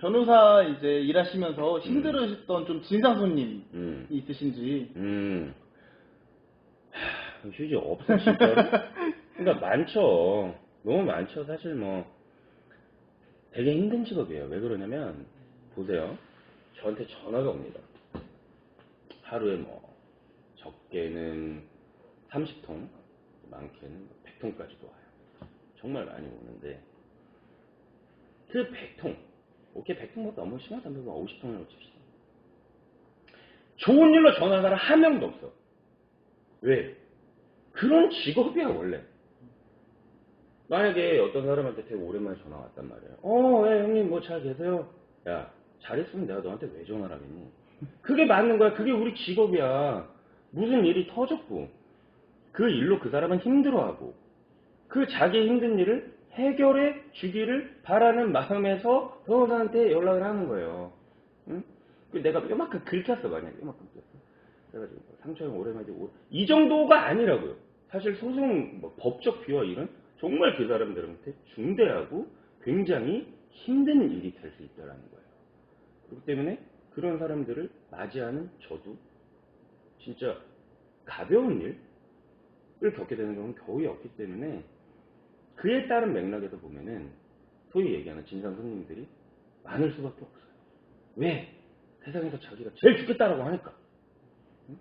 변호사 이제 일하시면서 힘들으셨던 좀 진상 손님이 음. 있으신지. 음. 하, 휴지 없어, 진짜로? 그러니까 많죠. 너무 많죠. 사실 뭐, 되게 힘든 직업이에요. 왜 그러냐면, 보세요. 저한테 전화가 옵니다. 하루에 뭐, 적게는 30통, 많게는 100통까지도 와요. 정말 많이 오는데, 그 100통, 오케이, 100통보다 너무 심하다. 뭐 50통이라고 칩시다. 좋은 일로 전화하는 사람 한 명도 없어. 왜? 그런 직업이야, 원래. 만약에 어떤 사람한테 되게 오랜만에 전화 왔단 말이에요. 어, 예, 형님, 뭐 잘 계세요? 야, 잘 있으면 내가 너한테 왜 전화를 하겠니? 그게 맞는 거야. 그게 우리 직업이야. 무슨 일이 터졌고, 그 일로 그 사람은 힘들어하고, 그 자기 힘든 일을 해결해 주기를 바라는 마음에서 변호사한테 연락을 하는 거예요. 응? 그 내가 요만큼 긁혔어, 만약에. 요만큼 긁혔어. 그래가지고, 상처형 오랜만에, 오- 이 정도가 아니라고요. 사실 소송, 뭐 법적 비화 일은 정말 그 사람들한테 중대하고 굉장히 힘든 일이 될 수 있다는 거예요. 그렇기 때문에 그런 사람들을 맞이하는 저도 진짜 가벼운 일을 겪게 되는 경우는 겨우이 없기 때문에 그에 따른 맥락에서 보면은 소위 얘기하는 진상 손님들이 많을 수밖에 없어요. 왜? 세상에서 자기가 제일 죽겠다라고 하니까. 응?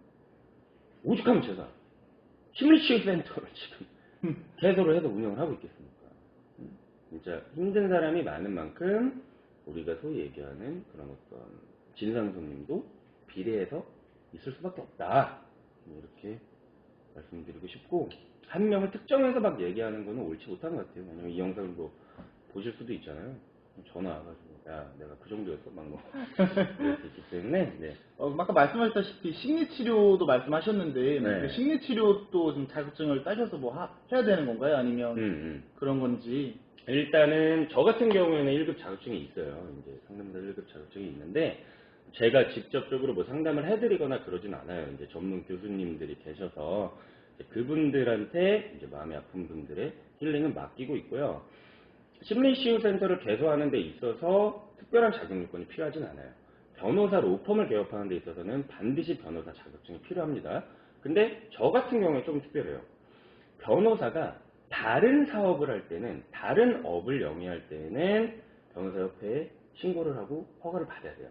오죽하면 제가 심리치유 센터를 지금 개소를 해서 운영을 하고 있겠습니까? 응? 진짜 힘든 사람이 많은 만큼 우리가 소위 얘기하는 그런 어떤 진상 손님도 비례해서 있을 수밖에 없다. 이렇게 말씀드리고 싶고 한 명을 특정해서 막 얘기하는 거는 옳지 못한 것 같아요. 왜냐면 이 영상을 뭐 보실 수도 있잖아요. 전화 와가지고 야 내가 그 정도였어 막뭐 이럴 수 있기 때문에 네. 어, 아까 말씀하셨다시피 심리치료도 말씀하셨는데 네. 그 심리치료도 좀 자격증을 따셔서 뭐 하- 해야 되는 건가요? 아니면 음, 음. 그런 건지 일단은 저 같은 경우에는 1급 자격증이 있어요. 이제 상담사 1급 자격증이 있는데 제가 직접적으로 뭐 상담을 해드리거나 그러진 않아요. 이제 전문 교수님들이 계셔서 그분들한테 이제 마음이 아픈 분들의 힐링은 맡기고 있고요. 심리치유 센터를 개소하는 데 있어서 특별한 자격 요건이 필요하진 않아요. 변호사 로펌을 개업하는 데 있어서는 반드시 변호사 자격증이 필요합니다. 근데 저 같은 경우에 좀 특별해요. 변호사가 다른 사업을 할 때는 다른 업을 영위할 때는 변호사협회에 신고를 하고 허가를 받아야 돼요.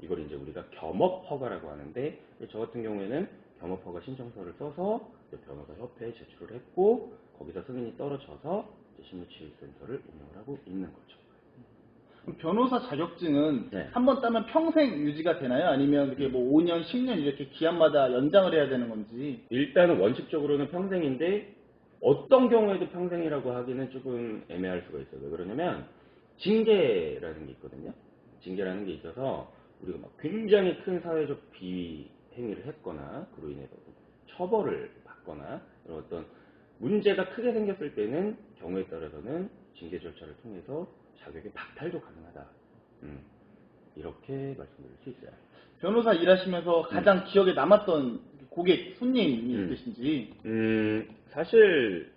이걸 이제 우리가 겸업 허가라고 하는데 저 같은 경우에는 허가 신청서를 써서 이제 변호사 협회에 제출을 했고 거기서 승인이 떨어져서 이제 심리치유센터를 운영을 하고 있는 거죠. 변호사 자격증은 네. 한번 따면 평생 유지가 되나요? 아니면 이렇게 뭐 5년, 10년 이렇게 기한마다 연장을 해야 되는 건지 일단은 원칙적으로는 평생인데 어떤 경우에도 평생이라고 하기는 조금 애매할 수가 있어요. 왜 그러냐면 징계라는 게 있거든요. 징계라는 게 있어서 우리가 막 굉장히 큰 사회적 비위 행위를 했거나 그로 인해서 처벌을 받거나 이런 어떤 문제가 크게 생겼을 때는 경우에 따라서는 징계 절차를 통해서 자격의 박탈도 가능하다. 음, 이렇게 말씀드릴 수 있어요. 변호사 일하시면서 가장 기억에 남았던 고객, 손님이 음. 있으신지 음, 사실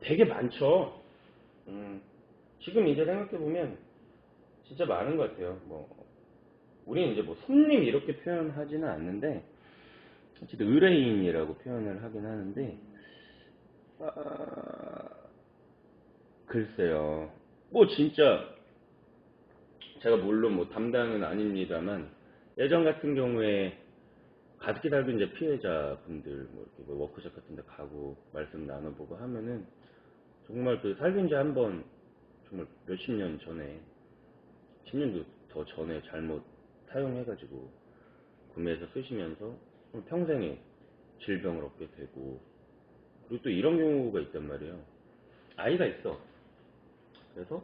되게 많죠. 음, 지금 이제 생각해보면 진짜 많은 것 같아요. 뭐, 우리는 이제 뭐 손님 이렇게 표현하지는 않는데, 어쨌든 의뢰인이라고 표현을 하긴 하는데, 아, 글쎄요. 뭐 진짜, 제가 물론 뭐 담당은 아닙니다만, 예전 같은 경우에 가습기 살균 이제 피해자분들 뭐 이렇게 뭐 워크숍 같은 데 가고 말씀 나눠보고 하면은 정말 그 살균 제 한 번 정말 몇십 년 전에 10년도 더 전에 잘못 사용해가지고 구매해서 쓰시면서 평생에 질병을 얻게 되고 그리고 또 이런 경우가 있단 말이에요 아이가 있어 그래서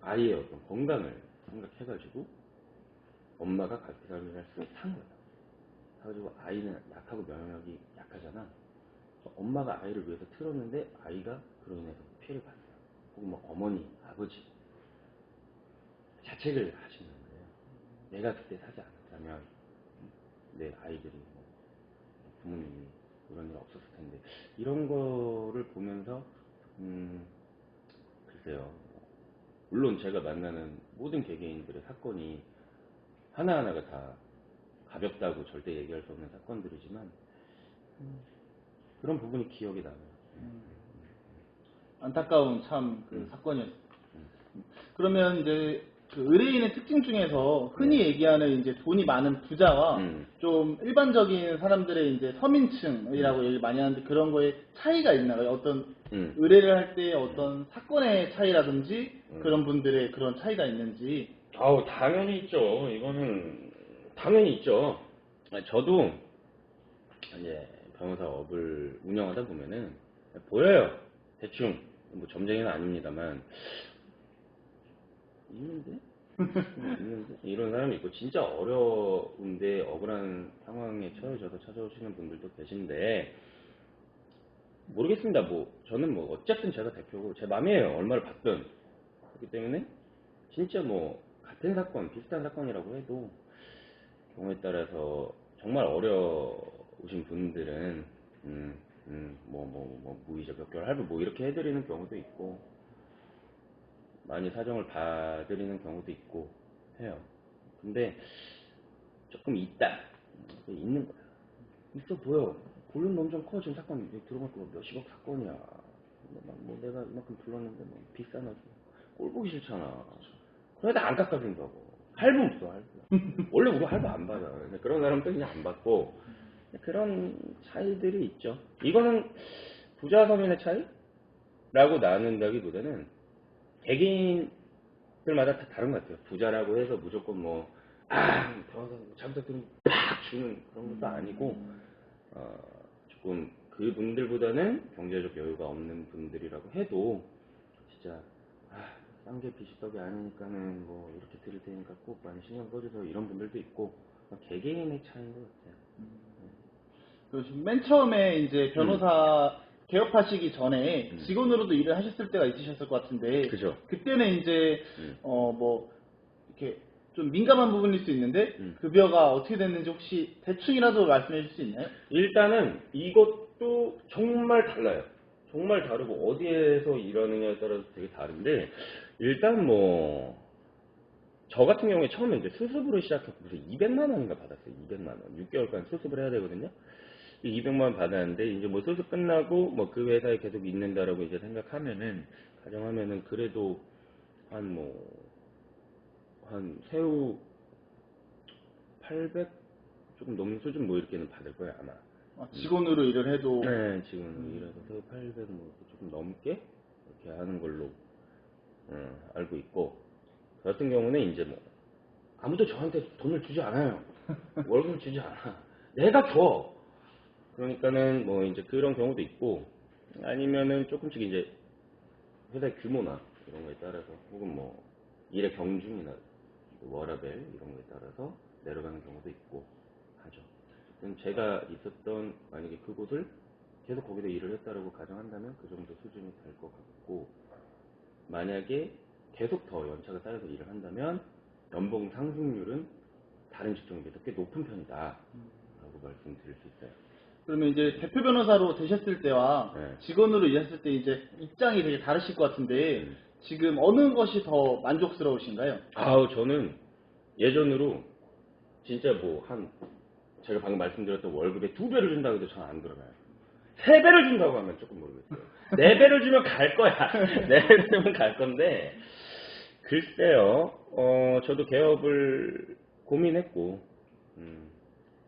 아이의 어떤 건강을 생각해가지고 엄마가 살균을 산 거야 그래가지고 아이는 약하고 면역력이 약하잖아. 엄마가 아이를 위해서 틀었는데 아이가 그로 인해서 피해를 봤어요. 혹은 뭐 어머니, 아버지 자책을 하시는. 내가 그때 사지 않았다면 내 아이들이 뭐 부모님이 이런 일 없었을 텐데 이런 거를 보면서 음 글쎄요 물론 제가 만나는 모든 개개인들의 사건이 하나하나가 다 가볍다고 절대 얘기할 수 없는 사건들이지만 음, 그런 부분이 기억에 남아요. 안타까운 참그 음. 사건이었어요. 그러면 이제 그 의뢰인의 특징 중에서 흔히 얘기하는 이제 돈이 많은 부자와 음. 좀 일반적인 사람들의 이제 서민층이라고 얘기 많이 하는데 그런 거에 차이가 있나요? 어떤 음. 의뢰를 할 때 어떤 사건의 차이라든지 음. 그런 분들의 그런 차이가 있는지 아우 당연히 있죠. 이거는 당연히 있죠. 아, 저도 이제 변호사 업을 운영하다 보면은 보여요. 대충 뭐 점쟁이는 아닙니다만 있는데 있는데 이런 사람이 있고 진짜 어려운데 억울한 상황에 처해져서 찾아오시는 분들도 계신데 모르겠습니다. 뭐 저는 뭐 어쨌든 제가 대표고 제 맘이에요. 얼마를 받든 그렇기 때문에 진짜 뭐 같은 사건, 비슷한 사건이라고 해도 경우에 따라서 정말 어려우신 분들은 음, 음, 뭐, 뭐, 뭐, 무이자 몇 개월 할부 뭐 이렇게 해드리는 경우도 있고 많이 사정을 봐드리는 경우도 있고 해요. 근데 조금 있다. 음, 있는 거야. 있어 보여. 볼륨 엄청 커. 지금 사건 들어갈 거 몇십억 사건이야. 근데 막뭐 내가 이만큼 불렀는데 뭐 비싸나 꼴 보기 싫잖아. 그러다 안 깎아준다고. 할부 없어, 할부. 원래 우리 할부 안 받아. 근데 그런 사람도 그냥 안 받고. 그런 차이들이 있죠. 이거는 부자 서민의 차이 라고 나눈다기보다는 개개인들마다 다 다른 것 같아요. 부자라고 해서 무조건 뭐, 아, 잘못했더니 팍 주는 그런 것도 아니고, 어, 조금 그분들보다는 경제적 여유가 없는 분들이라고 해도 진짜 아, 쌍계 비식덕이 아니니까는 뭐 이렇게 드릴 테니까 꼭 많이 신경 써주세요 이런 분들도 있고 개개인의 차이인 것 같아요. 그 지금 맨 처음에 이제 변호사 개업하시기 전에 음. 직원으로도 일을 하셨을 때가 있으셨을 것 같은데 그죠? 그때는 이제 음. 어뭐 이렇게 좀 민감한 부분일 수 있는데 음. 급여가 어떻게 됐는지 혹시 대충이라도 말씀해 주실 수 있나요? 일단은 이것도 정말 달라요. 정말 다르고 어디에서 일하느냐에 따라서 되게 다른데 일단 뭐 저 같은 경우에 처음에 이제 수습으로 시작했고 그래서 200만 원인가 받았어요. 200만 원. 6개월간 수습을 해야 되거든요. 200만 원 받았는데 이제 뭐 수습 끝나고 뭐 그 회사에 계속 있는다라고 이제 생각하면은 가정하면은 그래도 한 뭐한 새우 800 조금 넘는 수준 뭐 이렇게는 받을 거예요 아마. 아, 직원으로 일을 해도 네, 지금 일해서 새우 800뭐 조금 넘게 이렇게 하는 걸로 어, 알고 있고 저 같은 경우는 이제 뭐 아무도 저한테 돈을 주지 않아요. 월급 주지 않아. 내가 줘. 그러니까는 뭐 이제 그런 경우도 있고 아니면은 조금씩 이제 회사의 규모나 이런 거에 따라서 혹은 뭐 일의 경중이나 워라벨 이런 거에 따라서 내려가는 경우도 있고 하죠. 제가 있었던 만약에 그곳을 계속 거기서 일을 했다라고 가정한다면 그 정도 수준이 될 것 같고 만약에 계속 더 연차가 쌓여서 일을 한다면 연봉 상승률은 다른 직종에 비해서 꽤 높은 편이다 라고 말씀드릴 수 있어요. 그러면 이제 대표 변호사로 되셨을 때와 네. 직원으로 일했을 때 이제 입장이 되게 다르실 것 같은데 음. 지금 어느 것이 더 만족스러우신가요? 아우 저는 예전으로 진짜 뭐 한 제가 방금 말씀드렸던 월급의 두 배를 준다고 해도 저는 안 들어가요. 세 배를 준다고 하면 조금 모르겠어요. 네 배를 주면 갈 거야. 네 배를 주면 갈 건데 글쎄요. 어 저도 개업을 고민했고 음,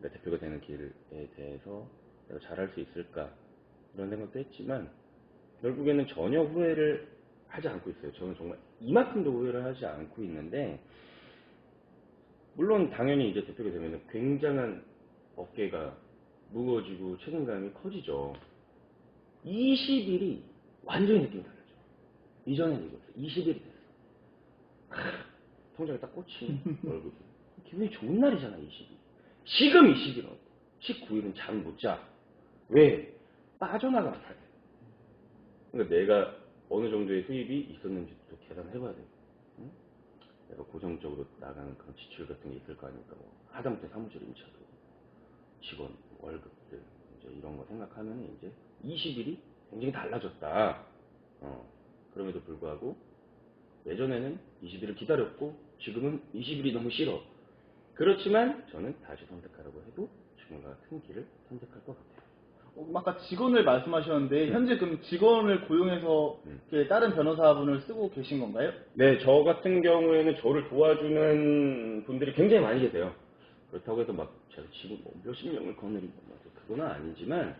내가 대표가 되는 길에 대해서 내가 잘할 수 있을까 이런 생각도 했지만 결국에는 전혀 후회를 하지 않고 있어요. 저는 정말 이만큼도 후회를 하지 않고 있는데 물론 당연히 이제 대표가 되면 굉장한 어깨가 무거워지고 책임감이 커지죠. 20일이 완전히 느낌이 달라져. 이전엔 이거였어. 20일이 됐어. 하, 통장에 딱 꽂힌 월급이. 기분이 좋은 날이잖아, 20일. 지금 20일은 19일은 잠 못 자. 왜? 빠져나가면 돼. 그러니까 내가 어느 정도의 수입이 있었는지도 계산해봐야 돼. 응? 내가 고정적으로 나가는 그런 지출 같은 게 있을 거 아닙니까? 뭐 하다못해 사무실 임차도 직원 월급들 이제 이런 거 생각하면 이제 20일이 굉장히 달라졌다. 어, 그럼에도 불구하고 예전에는 20일을 기다렸고 지금은 20일이 너무 싫어. 그렇지만 저는 다시 선택하라고 해도 지금과 같은 길을 선택할 것 같아요. 어, 아까 직원을 말씀하셨는데 현재 그럼 직원을 고용해서 음. 이렇게 다른 변호사분을 쓰고 계신 건가요? 네, 저 같은 경우에는 저를 도와주는 분들이 굉장히 많이 계세요. 그렇다고 해서 막 제가 지금 뭐 몇십 명을 거느리고 막 그건 아니지만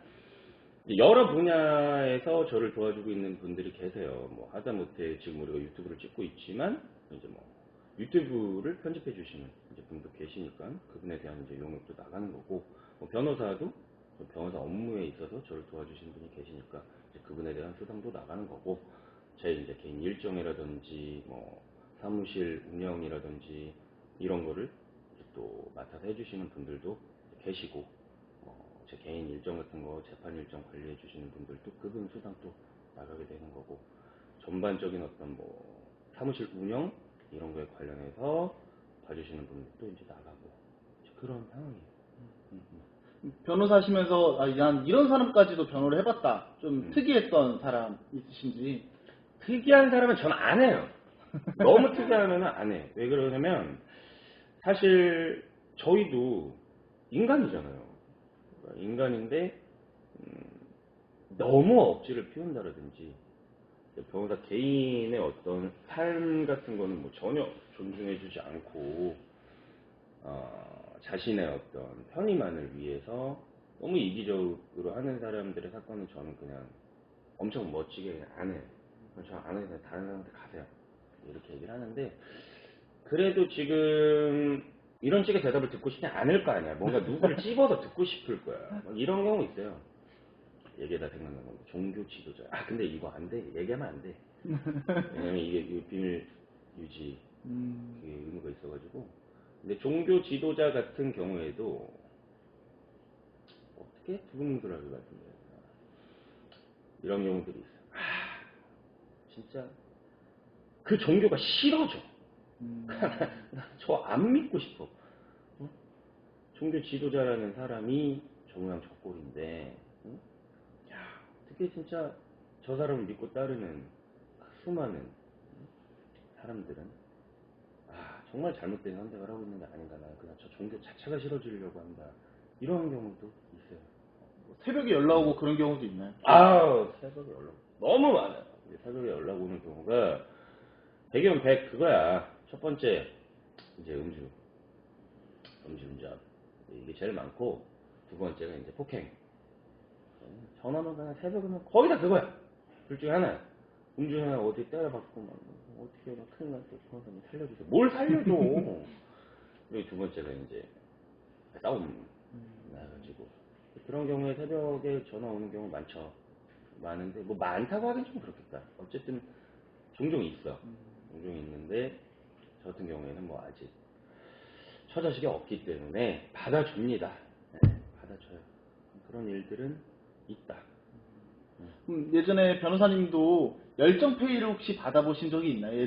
여러 분야에서 저를 도와주고 있는 분들이 계세요. 뭐 하다못해 지금 우리가 유튜브를 찍고 있지만 이제 뭐 유튜브를 편집해 주시는 분도 계시니까 그분에 대한 이제 용역도 나가는 거고 뭐 변호사도 변호사 업무에 있어서 저를 도와주시는 분이 계시니까 그분에 대한 수당도 나가는 거고 제 이제 개인 일정이라든지 뭐 사무실 운영이라든지 이런 거를 또 맡아서 해주시는 분들도 계시고 어, 제 개인 일정 같은 거 재판 일정 관리해 주시는 분들도 그분 수당도 나가게 되는 거고 전반적인 어떤 뭐 사무실 운영 이런 거에 관련해서 봐주시는 분들도 이제 나가고 그런 상황이에요. 음, 음. 변호사시면서 아, 난 이런 사람까지도 변호를 해봤다. 좀 음. 특이했던 사람 있으신지. 특이한 사람은 전 안 해요. 너무 특이하면 안 해. 왜 그러냐면 사실 저희도 인간이잖아요. 인간인데 음, 너무 억지를 피운다라든지 변호사 개인의 어떤 삶 같은 거는 뭐 전혀 존중해주지 않고 어, 자신의 어떤 편의만을 위해서 너무 이기적으로 하는 사람들의 사건은 저는 그냥 엄청 멋지게 그냥 안 해요. 저안 해서 다른 사람한테 가세요. 이렇게 얘기를 하는데 그래도 지금 이런 식의 대답을 듣고 싶지 않을 거 아니야. 뭔가 누구를 찝어서 듣고 싶을 거야. 막 이런 경우 있어요. 얘기하다 생각난 건데 종교 지도자. 아 근데 이거 안 돼. 얘기하면 안 돼. 왜냐면 이게, 비밀 유지 음, 그게 의무가 있어가지고. 근데 종교 지도자 같은 경우에도 어떻게 두근두근하게 말씀드려요. 이런 경우들이 있어요. 아, 진짜 그 종교가 싫어져. 음, 저안 믿고 싶어. 어? 종교 지도자라는 사람이 저 모양 저 꼴인데, 응? 야, 어떻게 진짜 저 사람을 믿고 따르는 그 수많은 응? 사람들은, 아, 정말 잘못된 선택을 하고 있는 게 아닌가. 나는 그냥 저 종교 자체가 싫어지려고 한다. 이런 경우도 있어요. 새벽에 연락 오고 그런 경우도 있나요? 아우, 새벽에 연락 너무 많아요. 새벽에 연락 오는 경우가 대기업 100 그거야. 첫 번째 이제 음주, 음주운전 이게 제일 많고 두 번째가 이제 폭행. 전화는 그냥 새벽에는 거의 다 그거야. 둘 중에 하나. 음주나 어디 때려박고 막 어떻게 막 큰일 났어. 변호사님 살려주세요. 뭘 살려줘. 그리고 두 번째가 이제 싸움 나가지고 그런 경우에 새벽에 전화 오는 경우 많죠. 많은데 뭐 많다고 하긴 좀 그렇겠다. 어쨌든 종종 있어. 종종 있는데 저 같은 경우에는 뭐 아직 처자식이 없기 때문에 받아줍니다. 네, 받아줘요. 그런 일들은 있다. 음, 예전에 변호사님도 열정 페이를 혹시 받아보신 적이 있나요?